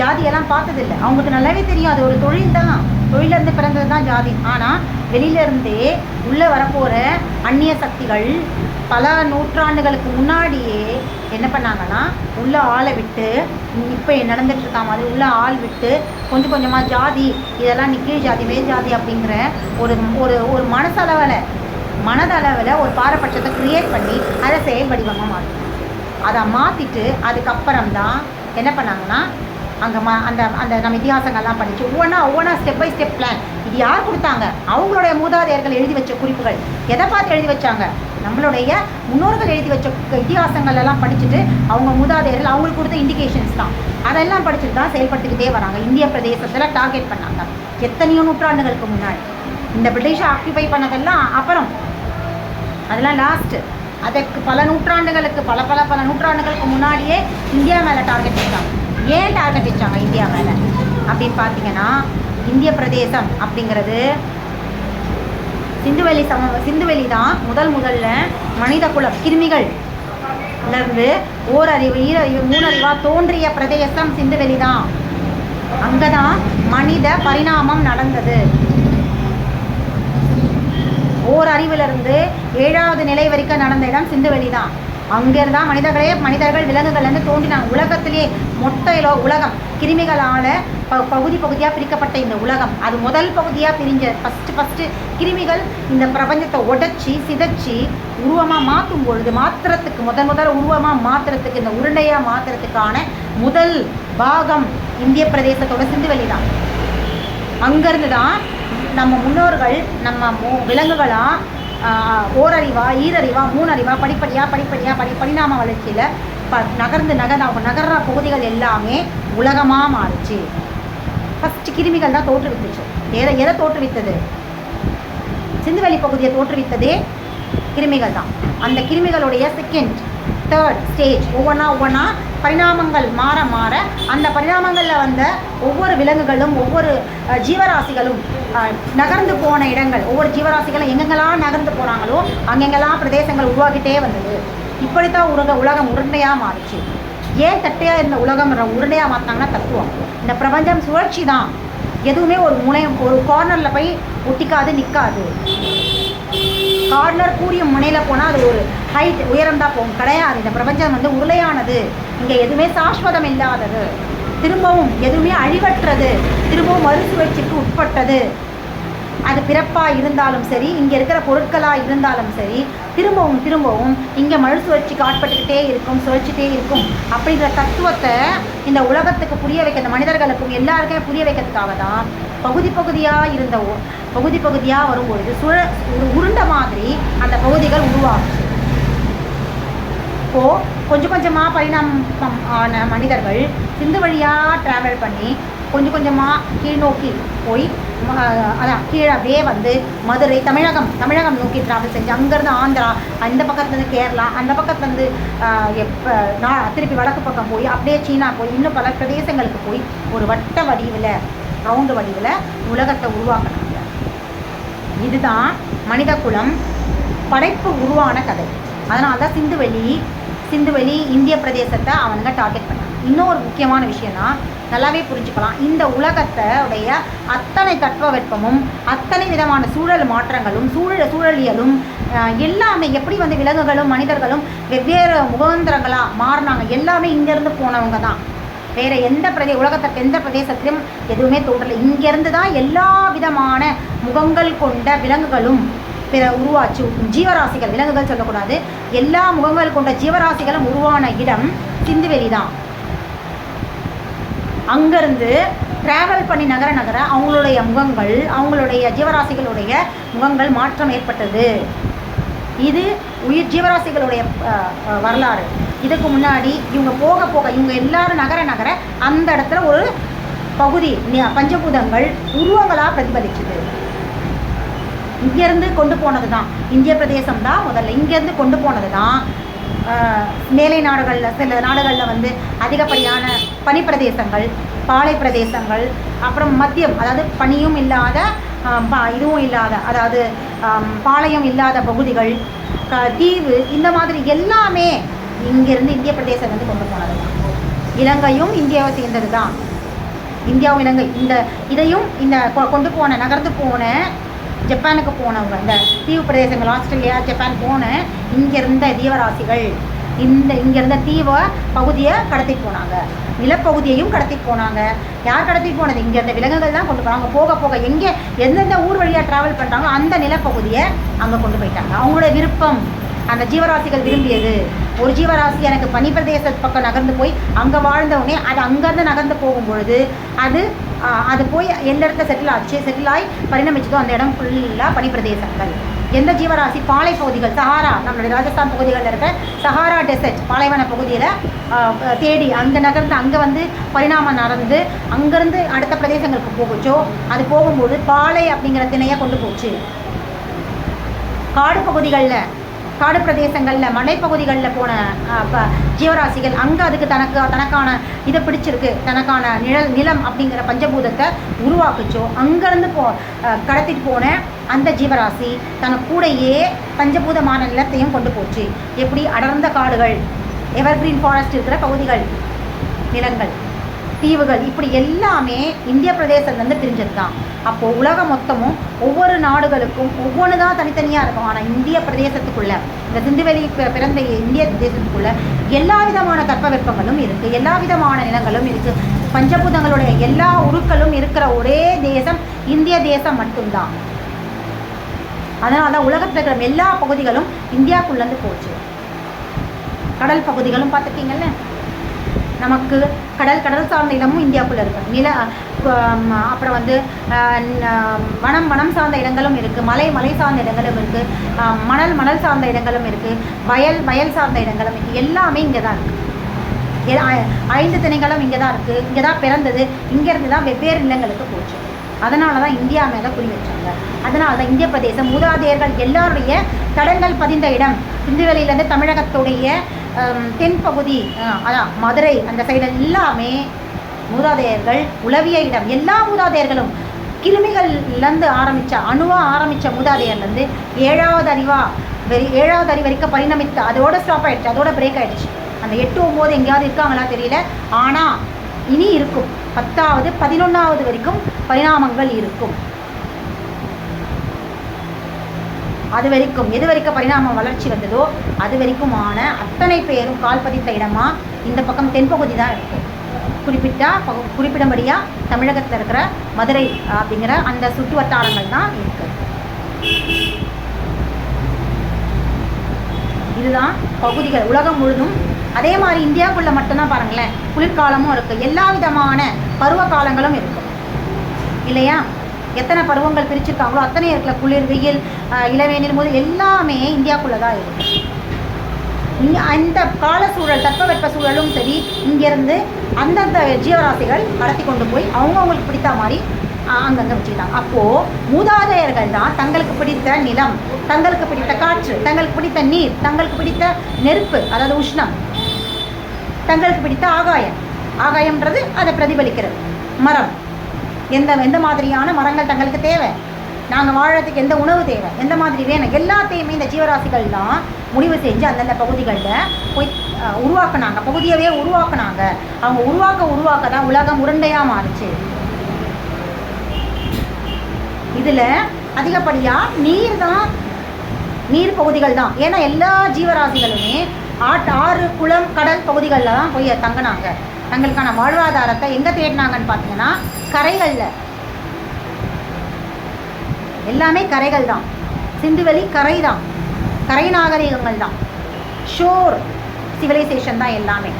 ஜாதியெல்லாம் பார்த்ததில்ல. அவங்களுக்கு நல்லாவே தெரியும். அது ஒரு தொழில் தான். தொழிலேருந்து பிறந்தது தான் ஜாதி. ஆனால் வெளியிலேருந்தே உள்ளே வரப்போகிற அந்நிய சக்திகள் பல நூற்றாண்டுகளுக்கு முன்னாடியே என்ன பண்ணாங்கன்னா உள்ள ஆளை விட்டு இப்போ நடந்துட்டுருக்கா மாதிரி உள்ள ஆள் விட்டு கொஞ்சம் கொஞ்சமாக ஜாதி இதெல்லாம் நீ ஜாதி மேல் ஜாதி அப்படிங்கிற ஒரு ஒரு ஒரு மனசளவில் மனதளவில் ஒரு பாரபட்சத்தை க்ரியேட் பண்ணி அதை செயல் வடிவமாக மாற்றணும் அதை மாற்றிட்டு அதுக்கப்புறம் தான் என்ன பண்ணாங்கன்னா அங்கே மா அந்த அந்த நம்ம இதிகாசங்கள்லாம் படித்து ஒவ்வொன்றா ஒவ்வொன்றா ஸ்டெப் பை ஸ்டெப் பிளான் இது யார் கொடுத்தாங்க? அவங்களுடைய மூதாதையர்கள் எழுதி வச்ச குறிப்புகள். எதை பார்த்து எழுதி வச்சாங்க? நம்மளுடைய முன்னோர்கள் எழுதி வச்ச க- இதிகாசங்கள் எல்லாம் படிச்சுட்டு அவங்க மூதாதையர்கள் அவங்களுக்கு கொடுத்த இண்டிகேஷன்ஸ் தான். அதெல்லாம் படிச்சுட்டு தான் செயல்பட்டுக்கிட்டே வராங்க. இந்திய பிரதேசத்தில் டார்கெட் பண்ணாங்க. எத்தனையோ நூற்றாண்டுகளுக்கு முன்னாடி. இந்த பிரிட்டிஷை ஆக்கியபை பண்ணதெல்லாம் அப்புறம். அதெல்லாம் லாஸ்ட்டு அதற்கு பல நூற்றாண்டுகளுக்கு பல பல பல நூற்றாண்டுகளுக்கு முன்னாடியே இந்தியா மேலே டார்கெட் பண்ணாங்க. ஏன் டார்கெட் வச்சாங்க இந்தியா மேலே? அப்படின்னு பார்த்தீங்கன்னா இந்திய பிரதேசம் அப்படிங்கிறது சிந்துவெளி சம சிந்துவெளி தான் முதல் முதல்ல மனித குலம் கிருமிகள். இருந்து ஓரறிவு ஈரறிவு மூணறிவா தோன்றிய பிரதேசம் சிந்துவெளி தான். அங்கே தான் மனித பரிணாமம் நடந்தது. ஓர் அறிவிலிருந்து ஏழாவது நிலை வரைக்கும் நடந்த இடம் சிந்துவெளி தான். அங்கேருந்தான் மனிதர்களே மனிதர்கள் விலங்குகள்லேருந்து தோன்றினாங்க. உலகத்திலே மொட்டையிலோ உலகம் கிருமிகளால் ப பகுதி பகுதியாக பிரிக்கப்பட்ட இந்த உலகம். அது முதல் பகுதியாக பிரிஞ்ச ஃபஸ்ட்டு ஃபஸ்ட்டு கிருமிகள் இந்த பிரபஞ்சத்தை உடைச்சி சிதைச்சி உருவமாக மாற்றும் பொழுது மாத்திரத்துக்கு முதல் முதல் உருவமாக மாத்திரத்துக்கு இந்த உருண்டையாக மாத்திரத்துக்கான முதல் பாகம் இந்திய பிரதேசத்தோட சிந்துவெளி தான். அங்கேருந்து தான் நம்ம முன்னோர்கள் நம்ம மோ விலங்குகளாக ஓரறிவா ஈரறிவா மூணறிவா படிப்படியாக படிப்படியாக படி பரிணாம வளர்ச்சியில் ப நகர்ந்து நகர் அவங்க நகர்ற பகுதிகள் எல்லாமே உலகமாக மாறுச்சு. ஃபஸ்ட்டு கிருமிகள் தான் தோற்றுவித்துச்சு. எதை எதை தோற்றுவித்தது? சிந்துவெளி பகுதியை தோற்றுவித்ததே கிருமிகள் தான். அந்த கிருமிகளுடைய செகண்ட் தேர்ட் ஸ்டேஜ் ஒவ்வொன்றா ஒவ்வொன்றா பரிணாமங்கள் மாற மாற அந்த பரிணாமங்களில் வந்த ஒவ்வொரு விலங்குகளும் ஒவ்வொரு ஜீவராசிகளும் நகர்ந்து போன இடங்கள் ஒவ்வொரு ஜீவராசிகளும் எங்கெங்கெல்லாம் நகர்ந்து போனாங்களோ அங்கெங்கெல்லாம் பிரதேசங்கள் உருவாகிட்டே வந்தது. இப்படித்தான் உலக உலகம் உருண்டையாக மாறுச்சு. ஏன் தட்டையாக இருந்த உலகம் உருண்டையாக மாற்றினாங்கன்னா தத்துவம். இந்த பிரபஞ்சம் சுழற்சி தான். எதுவுமே ஒரு முனை ஒரு கார்னரில் போய் ஒட்டிக்காது நிற்காது கார்னர் கூடிய முனையில் போனால் அது ஒரு ஹைட் உயரம் தான் போகும். கிடையாது. இந்த பிரபஞ்சம் வந்து உருளையானது. இங்கே எதுவுமே சாஸ்வதம் இல்லாதது. திரும்பவும் எதுவுமே அழிவற்றது. திரும்பவும் மறுசுழற்சிக்கு உட்பட்டது. அது பிறப்பாக இருந்தாலும் சரி இங்கே இருக்கிற பொருட்களாக இருந்தாலும் சரி திரும்பவும் திரும்பவும் இங்கே மறுசுழற்சிக்கு ஆட்பட்டுக்கிட்டே இருக்கும் சுழற்சிட்டே இருக்கும் அப்படிங்கிற தத்துவத்தை இந்த உலகத்துக்கு புரிய வைக்க இந்த மனிதர்களுக்கும் எல்லாருக்குமே புரிய வைக்கிறதுக்காக தான் பகுதி பகுதியாக இருந்த பகுதி பகுதியாக வரும்பொழுது சுழ ஒரு உருண்ட மாதிரி அந்த பகுதிகள் உருவாகுச்சு. இப்போது கொஞ்சம் கொஞ்சமாக பரிணாமம் ஆன மனிதர்கள் சிந்து வழியாக ட்ராவல் பண்ணி கொஞ்சம் கொஞ்சமாக கீழ் நோக்கி போய் அதான் கீழே அப்படியே வந்து மதுரை தமிழகம் தமிழகம் நோக்கி ட்ராவல் செஞ்சு அங்கேருந்து ஆந்திரா அந்த பக்கத்துலேருந்து கேரளா அந்த பக்கத்துலேருந்து எப்போ நான் திருப்பி வடக்கு பக்கம் போய் அப்படியே சீனா போய் இன்னும் பல பிரதேசங்களுக்கு போய் ஒரு வட்ட வடிவில் ரவுண்டு வடிவில் உலகத்தை உருவாக்குனாங்க. இதுதான் மனித குலம் படைப்பு உருவான கதை. அதனால தான் சிந்துவெளி சிந்துவெளி இந்திய பிரதேசத்தை அவனுங்க டார்கெட் பண்ணாங்க. இன்னொரு முக்கியமான விஷயம்னா நல்லாவே புரிஞ்சுக்கலாம். இந்த உலகத்தை உடைய அத்தனை தட்பவெப்பமும் அத்தனை விதமான சூழல் மாற்றங்களும் சூழல் சூழலியலும் எல்லாமே எப்படி வந்து விலங்குகளும் மனிதர்களும் வெவ்வேறு முகந்திரங்களாக மாறினாங்க எல்லாமே இங்கேருந்து போனவங்க தான் வேறு எந்த பிரதே உலகத்திற்கு எந்த பிரதேசத்திலும் எதுவுமே தோன்றலை. இங்கேருந்து தான் எல்லா விதமான முகங்கள் கொண்ட விலங்குகளும் பிற உருவாச்சு. ஜீவராசிகள் விலங்குகள் சொல்லக்கூடாது. எல்லா முகங்கள் கொண்ட ஜீவராசிகளும் உருவான இடம் சிந்துவெளி தான் அங்கேருந்து ட்ராவல் பண்ணி நகர நகர அவங்களுடைய முகங்கள் அவங்களுடைய ஜீவராசிகளுடைய முகங்கள் மாற்றம் ஏற்பட்டது. இது உயிர் ஜீவராசிகளுடைய வரலாறு. இதுக்கு முன்னாடி இவங்க போக போக இவங்க எல்லாரும் நகர நகர அந்த இடத்துல ஒரு பகுதி பஞ்சபூதங்கள் உருவங்களாக பிரதிபலிச்சுது இங்கேருந்து கொண்டு போனது தான் இந்திய பிரதேசம் தான் முதல்ல. இங்கேருந்து கொண்டு போனது தான் மேலை நாடுகளில் சில நாடுகளில் வந்து அதிகப்படியான பனிப்பிரதேசங்கள் பாலை பிரதேசங்கள் அப்புறம் மத்தியம் அதாவது பனியும் இல்லாத இதுவும் இல்லாத அதாவது பாளையம் இல்லாத பகுதிகள் தீவு இந்த மாதிரி எல்லாமே இங்கேருந்து இந்திய பிரதேசம் வந்து கொண்டு போனது. தான் இலங்கையும் இந்தியாவை சேர்ந்தது தான் இந்தியாவும் இலங்கை இந்த இதையும் இந்த கொ- கொண்டு போன நகர்ந்து போன ஜப்பானுக்கு போனவங்க இந்த தீவு பிரதேசங்கள் ஆஸ்திரேலியா ஜப்பான் போன இங்கே இருந்த இந்த இங்கே இருந்த தீவ பகுதியை கடத்தி போனாங்க. நிலப்பகுதியையும் கடத்தி போனாங்க. யார் கடத்தி போனது? இங்கே இருந்த விலங்குகள் தான் கொண்டு போனாங்க. போக போக எங்கே எந்தெந்த ஊர் வழியாக ட்ராவல் பண்ணுறாங்களோ அந்த நிலப்பகுதியை அங்கே கொண்டு போயிட்டாங்க. அவங்களோட விருப்பம் அந்த ஜீவராசிகள் விரும்பியது. ஒரு ஜீவராசி எனக்கு பனிப்பிரதேச பக்கம் நகர்ந்து போய் அங்கே வாழ்ந்தவுடனே அது அங்கேருந்து நகர்ந்து போகும் பொழுது அது அது போய் எந்த இடத்துல செட்டில் ஆச்சு? செட்டில் ஆகி பரிணமிச்சதோ அந்த இடம் ஃபுல்லாக பனிப்பிரதேசங்கள். எந்த ஜீவராசி? பாலை பகுதிகள் சஹாரா நம்மளுடைய ராஜஸ்தான் பகுதிகளில் இருக்க சஹாரா டெசர்ட் பாலைவன பகுதியில் தேடி அங்கே நகர்ந்து அங்கே வந்து பரிணாமம் நடந்து அங்கேருந்து அடுத்த பிரதேசங்களுக்கு போகுச்சோ? அது போகும்போது பாலை அப்படிங்கிற திணையை கொண்டு போச்சு. காடு பகுதிகளில் காடு பிரதேசங்களில் மலைப்பகுதிகளில் போன ஜீவராசிகள் அங்கே அதுக்கு தனக்கு தனக்கான இதை பிடிச்சிருக்கு. தனக்கான நிழல் நிலம் அப்படிங்கிற பஞ்சபூதத்தை உருவாக்குச்சோ அங்கேருந்து போ கடத்திட்டு போன அந்த ஜீவராசி தனக்கு கூடையே பஞ்சபூதமான நிலத்தையும் கொண்டு போச்சு. எப்படி? அடர்ந்த காடுகள் எவர்கிரீன் ஃபாரஸ்ட் இருக்கிற பகுதிகள் நிலங்கள். தீவுகள் இப்படி எல்லாமே இந்திய பிரதேசத்துலேருந்து பிரிஞ்சிருக்கான் அப்போது உலகம் மொத்தமும் ஒவ்வொரு நாடுகளுக்கும் ஒவ்வொன்று தான் தனித்தனியாக இருக்கும். ஆனால் இந்திய பிரதேசத்துக்குள்ளே இந்த சிந்துவெளி பிறந்த இந்திய பிரதேசத்துக்குள்ளே எல்லா விதமான தட்பவெப்பங்களும் இருக்குது எல்லா விதமான நிலங்களும் இருக்குது பஞ்சபூதங்களுடைய எல்லா உருக்களும் இருக்கிற ஒரே தேசம் இந்திய தேசம் மட்டும்தான். அதனால தான் உலகத்தில் இருக்கிற எல்லா பகுதிகளும் இந்தியாவுக்குள்ளேருந்து போச்சு. கடல் பகுதிகளும் பார்த்துருக்கீங்கல்ல? நமக்கு கடல் கடல் சார்ந்த இடமும் இந்தியாவுக்குள்ளே இருக்குது நில அப்புறம் வந்து வனம் வனம் சார்ந்த இடங்களும் இருக்குது மலை மலை சார்ந்த இடங்களும் இருக்குது மணல் மணல் சார்ந்த இடங்களும் இருக்குது வயல் வயல் சார்ந்த இடங்களும் இருக்குது எல்லாமே இங்கே தான் இருக்குது எ- ஐந்து திணைகளும் இங்கே தான் இருக்குது இங்கே தான் பிறந்தது. இங்கேருந்து தான் வெவ்வேறு நிலங்களுக்கு போச்சு. அதனால தான் இந்தியா மேலே குறி வச்சாங்க. அதனால தான் இந்திய பிரதேசம் மூதாதையர்கள் எல்லாருடைய தடங்கள் பதிந்த இடம். சிந்துவெளியிலேருந்து தமிழகத்துடைய தென்பகுதி அதான் மதுரை அந்த சைடு எல்லாமே மூதாதையர்கள் உளவிய இடம் எல்லா மூதாதையர்களும் கிருமிகள்லேருந்து ஆரம்பித்த அணுவாக ஆரம்பித்த மூதாதையர்லேருந்து ஏழாவது அறிவா வெறி ஏழாவது அறிவு வரைக்கும் பரிணமித்து அதோட ஸ்டாப் ஆகிடுச்சு அதோட பிரேக் ஆகிடுச்சு அந்த எட்டு ஒம்பது எங்கேயாவது இருக்காங்களா தெரியல. ஆனால் இனி இருக்கும். பத்தாவது பதினொன்றாவது வரைக்கும் பரிணாமங்கள் இருக்கும். அது வரைக்கும் எது வரைக்கும் பரிணாம வளர்ச்சி வந்ததோ அது வரைக்குமான அத்தனை பேரும் கால் பதித்த இடமா இந்த பக்கம் தென்பகுதி தான் இருக்கும் குறிப்பிட்டா பகு- குறிப்பிடும்படியாக தமிழகத்தில் இருக்கிற மதுரை அப்படிங்கிற அந்த சுற்று வட்டாரங்கள் தான் இருக்கு. இதுதான் பகுதிகள். உலகம் முழுதும் அதே மாதிரி இந்தியாவுக்குள்ள மட்டும்தான் பாருங்களேன். குளிர்காலமும் இருக்குது எல்லா விதமான பருவ காலங்களும் இருக்கும். இல்லையா? எத்தனை பருவங்கள் பிரிச்சிருக்காங்களோ அத்தனை இருக்கல குளிர் வெயில் ஆஹ், இளவேனில் எல்லாமே இந்தியாவுக்குள்ளே தான் இங்கே அந்த கால சூழல் தட்பவெப்ப சூழலும் சரி இங்கேருந்து அந்தந்த ஜீவராசிகள் கடத்தி கொண்டு போய் அவங்கவுங்களுக்கு பிடித்த மாதிரி அங்கங்கே வச்சுக்கிட்டாங்க. அப்போது மூதாதையர்கள் தான் தங்களுக்கு பிடித்த நிலம் தங்களுக்கு பிடித்த காற்று தங்களுக்கு பிடித்த நீர் தங்களுக்கு பிடித்த நெருப்பு அதாவது உஷ்ணம் தங்களுக்கு பிடித்த ஆகாயம். ஆகாயம்ன்றது அதை பிரதிபலிக்கிறது. மரம். எந்த எந்த மாதிரியான மரங்கள் தங்களுக்கு தேவை? நாங்கள் வாழறதுக்கு எந்த உணவு தேவை? எந்த மாதிரி வேணும்? எல்லாத்தையுமே இந்த ஜீவராசிகள் தான் முடிவு செஞ்சு அந்தந்த பகுதிகளில் போய் உருவாக்குனாங்க. பகுதியவே உருவாக்குனாங்க. அவங்க உருவாக்க உருவாக்க தான் உலகம் உருண்டையாக மாறுச்சு. இதில் அதிகப்படியாக நீர் தான் நீர் பகுதிகள் தான். ஏன்னா எல்லா ஜீவராசிகளுமே ஆட் ஆறு குளம் கடல் பகுதிகளில் தான் போய் தங்கினாங்க. தங்களுக்கான வாழ்வாதாரத்தை எங்கே தேடினாங்கன்னு பார்த்தீங்கன்னா கரைகளில். எல்லாமே கரைகள் தான். சிந்துவெளி கரை தான். கரை நாகரிகங்கள் தான். ஷோர் சிவிலைசேஷன் தான் எல்லாமே.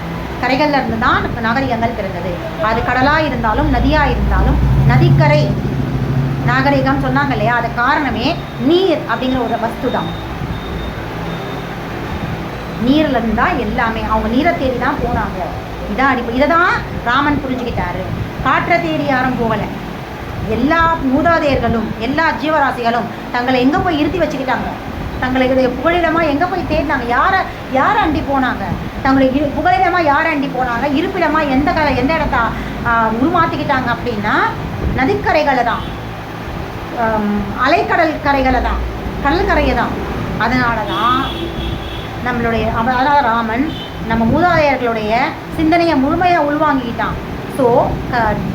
கரைகளில் இருந்து தான் நாகரிகங்கள் பிறந்தது. அது கடலாக இருந்தாலும் நதியாக இருந்தாலும் நதிக்கரை நாகரிகம் சொன்னாங்க இல்லையா? அது காரணமே நீர் அப்படிங்கிற ஒரு வஸ்து தான். நீர்ல இருந்தால் தான் எல்லாமே. அவங்க நீரை தேடி தான் போனாங்க. இதான் அடிப்பு இதை தான் ராமன் புரிஞ்சுக்கிட்டாரு. காற்றை தேடி யாரும் போகலை. எல்லா மூதாதையர்களும் எல்லா ஜீவராசிகளும் தங்களை எங்கே போய் இருத்தி வச்சுக்கிட்டாங்க? தங்களை இதை புகழிடமாக எங்கே போய் தேடினாங்க? யாரை யாரை அண்டி போனாங்க? தங்களை இரு புகழிடமாக யாரை அண்டி போனாங்க? இருப்பிடமாக எந்த க எந்த இடத்த உருமாற்றிக்கிட்டாங்க அப்படின்னா நதிக்கரைகளை தான். அலைக்கடல் கரைகளை தான். கடற்கரையை தான். அதனால தான் நம்மளுடைய அவ- அதாவது ராமன் நம்ம மூதாதையர்களுடைய சிந்தனையை முழுமையாக உள்வாங்கிக்கிட்டான். ஸோ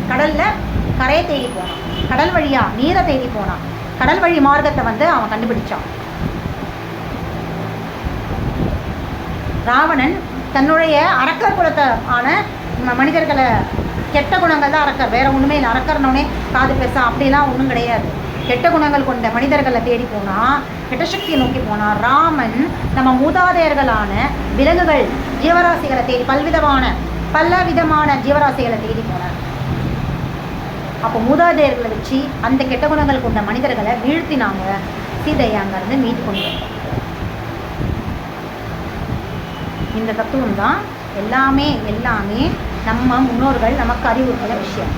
கடலில் கரையை தேடி போனான். கடல் வழியாக நீரை தேடி போனான். கடல் வழி மார்க்கத்தை வந்து அவன் கண்டுபிடிச்சான். ராவணன் தன்னுடைய அரக்கர் குலத்தை ஆன மனிதர்களை கெட்ட குணங்கள் தான் அரக்கர். வேற ஒன்றுமே இல்லை. அரக்கர்னோடனே காது பேச அப்படிலாம் ஒன்றும் கிடையாது. கெட்ட குணங்கள் கொண்ட மனிதர்களை தேடி போனா கெட்ட சக்தியை நோக்கி போனா ராமன் நம்ம மூதாதையர்களான விலங்குகள் ஜீவராசிகளை தேடி பல்விதமான பல விதமான ஜீவராசிகளை தேடி போனார். அப்போ மூதாதையர்களை வச்சு அந்த கெட்ட குணங்கள் கொண்ட மனிதர்களை வீழ்த்தினாங்க. சீதையை அங்கேருந்து மீட்டு கொண்டு வந்தாங்க. இந்த தத்துவம் தான் எல்லாமே எல்லாமே நம்ம முன்னோர்கள் நமக்கு அறிவுறுத்தின விஷயம்.